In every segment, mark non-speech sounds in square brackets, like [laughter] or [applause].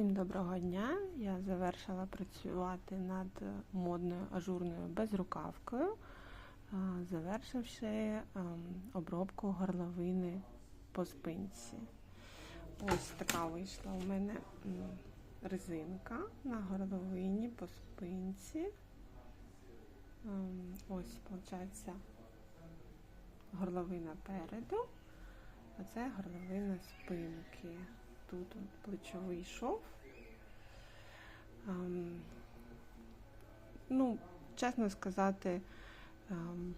Всім доброго дня! Я завершила працювати над модною ажурною безрукавкою, завершивши ем, обробку горловини по спинці. Ось така вийшла у мене резинка на горловині по спинці. Ем, Ось, виходить, горловина переду, а це горловина спинки. Тут плечовий шов. Ем, ну, чесно сказати, ем,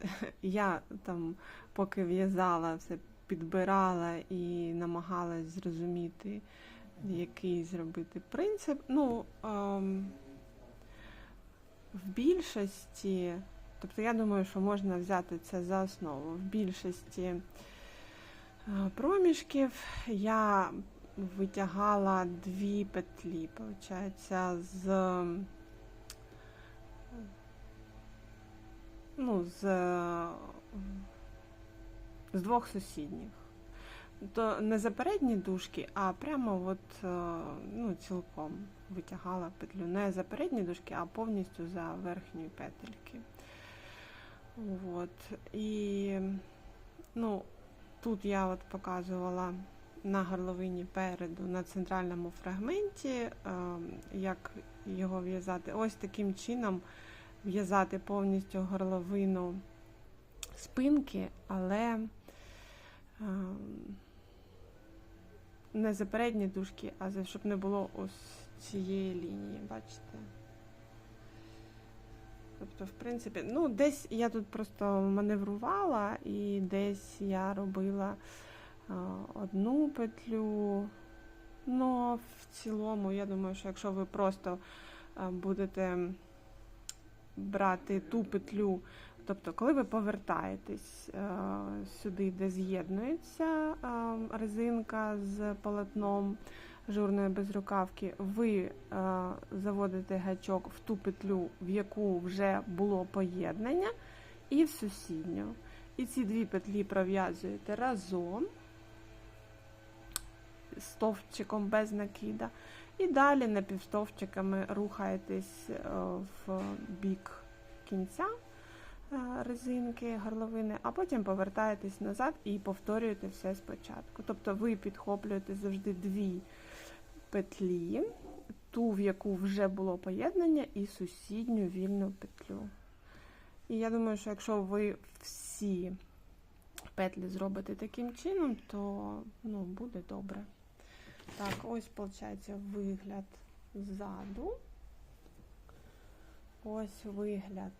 [laughs] я там, поки в'язала, все підбирала і намагалась зрозуміти, який зробити принцип. Ну, ем, в більшості, тобто я думаю, що можна взяти це за основу. В більшості проміжків я витягала дві петлі, виходить, з, ну, з, з двох сусідніх. То не за передні дужки, а прямо от, е, ну, цілком витягала петлю. Не за передні дужки, а повністю за верхні петельки. От. І ну, тут я от показувала на горловині переду, на центральному фрагменті, е, як його в'язати. Ось таким чином в'язати повністю горловину спинки, але е, не за передні дужки, а щоб не було ось цієї лінії, бачите? Тобто, в принципі, ну, десь я тут просто маневрувала, і десь я робила а, одну петлю. Ну, в цілому, я думаю, що якщо ви просто а, будете брати ту петлю, тобто, коли ви повертаєтесь а, сюди, де з'єднується резинка з полотном журної безрукавки, ви е, заводите гачок в ту петлю, в яку вже було поєднання, і в сусідню. І ці дві петлі пров'язуєте разом стовпчиком без накида. І далі напівстовпчиками рухаєтесь е, в бік кінця резинки, горловини, а потім повертаєтесь назад і повторюєте все спочатку. Тобто ви підхоплюєте завжди дві петлі, ту, в яку вже було поєднання, і сусідню вільну петлю. І я думаю, що якщо ви всі петлі зробите таким чином, то ну, буде добре. Так, ось, виходить, вигляд ззаду. Ось вигляд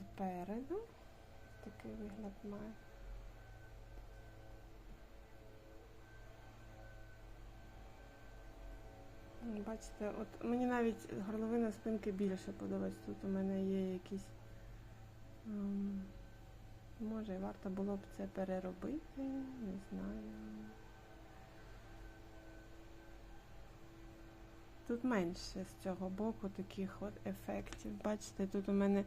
спереду. Такий вигляд має. Бачите, от мені навіть горловина спинки більше подобається. Тут у мене є якісь. ем, може, варто було б це переробити, не знаю. Тут менше з цього боку таких от ефектів. Бачите, тут у мене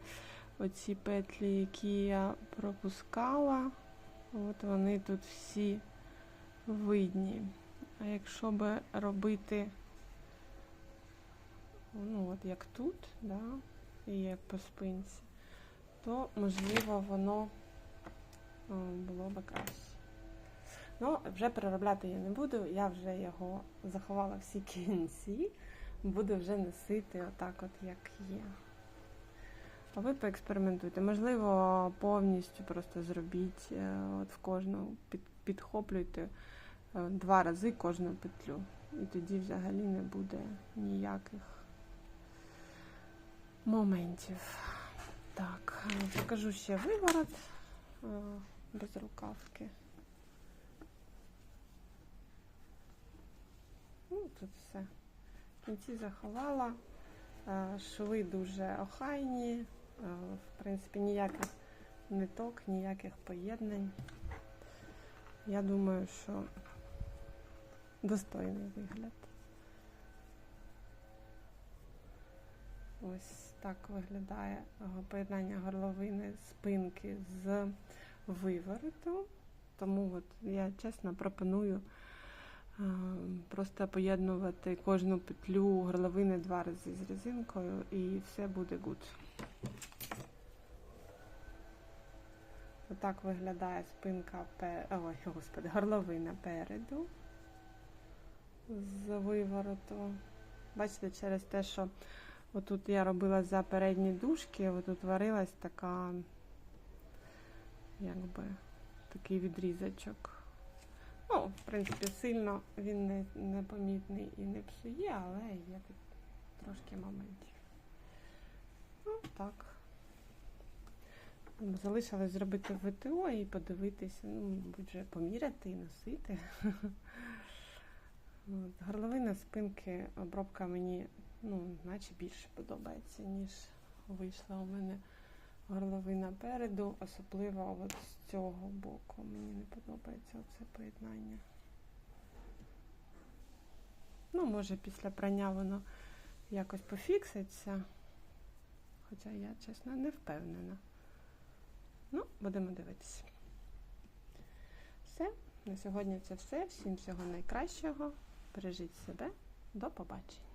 оці петлі, які я пропускала, от вони тут всі видні. А якщо би робити ну от як тут, да, і як по спинці, то можливо воно було би краще. Ну, вже переробляти я не буду, я вже його заховала всі кінці, буду вже носити отак, от як є. А ви поекспериментуйте. Можливо, повністю просто зробіть е, от в кожну, під, підхоплюйте е, два рази кожну петлю. І тоді взагалі не буде ніяких моментів. Так, покажу ще виворот е, без рукавки. Ну, тут все. В кінці заховала. Шви дуже охайні, в принципі, ніяких ниток, ніяких поєднань. Я думаю, що достойний вигляд. Ось так виглядає е, поєднання горловини спинки з вивороту. Тому от я чесно пропоную е, просто поєднувати кожну петлю горловини два рази з резинкою і все буде гуд. Отак виглядає спинка. Ой, господи, горловина переду з вивороту. Бачите, через те, що отут я робила за передні дужки, отут варилась така, якби, такий відрізочок. Ну, в принципі, сильно він не, не помітний і не псує, але є тут трошки моментів. Ну, так. Залишилось зробити ВТО і подивитися, ну, мабуть, вже поміряти і носити. От, Горловина спинки, обробка мені, ну, наче більше подобається, ніж вийшла у мене горловина переду, особливо от з цього боку. Мені не подобається оце поєднання. Ну, може, після прання воно якось пофікситься. Хоча я, чесно, не впевнена. Ну, будемо дивитися. Все, на сьогодні це все. Всім всього найкращого. Бережіть себе. До побачення.